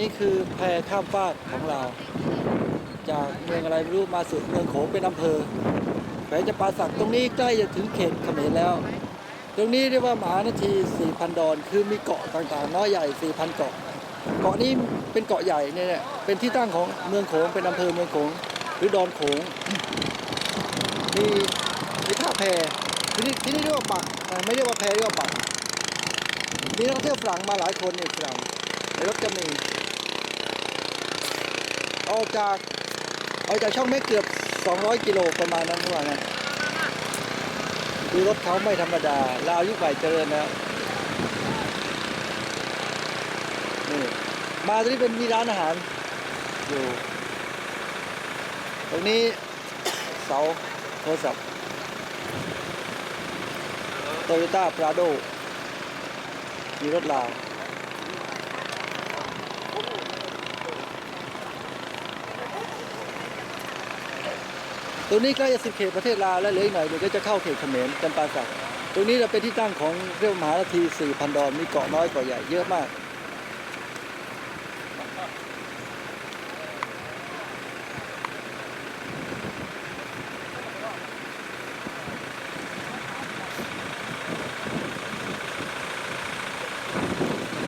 นี้คือแพข้ามฟากของเรา จากเมืองอะไรไม่รู้มาสุดเมืองโขงเป็นอำเภอแขวงจำปาสักตรงนี้ใกล้จะถึงเขตเขมรแล้ว ตรงนี้เรียกว่าหมานาที 4,000 ดอน คือมีเกาะต่างๆ น้อยใหญ่ 4,000 เกาะ เกาะนี้เป็นเกาะใหญ่เนี่ยเป็นที่ตั้งของเมืองโขงเป็นอำเภอเมืองโขงหรือดอนโขงมีมีท่าแพที่นี่ที่นี่เรียกว่าปักอ่าไม่เรียกว่าแพเรียกว่าปักมีนักท่องเที่ยวฝรั่งมาหลายคนเนี่ยฝรั่ง ในรถจะมี ออกจากออกจากช่องเมฆเกือบ 200 กิโลประมาณนั้นว่างั้นคือรถเขาไม่ธรรมดาลาวยุคใหม่เจริญแล้วนี่มาตรงนี้เป็นมีร้านอาหารอยู่ ตรงนี้เสาโทรศัพท์โตโยต้าปราโดมีรถลาว ตรงนี้ใกล้จะสิบเขตประเทศลาวและเหลืออีกหน่อยเดี๋ยวก็จะเข้าเขตเขมรจำปาสักตรงนี้จะเป็นที่ตั้งของเรียกว่ามหานาที4,000ดอนมีเกาะน้อยเกาะใหญ่เยอะมาก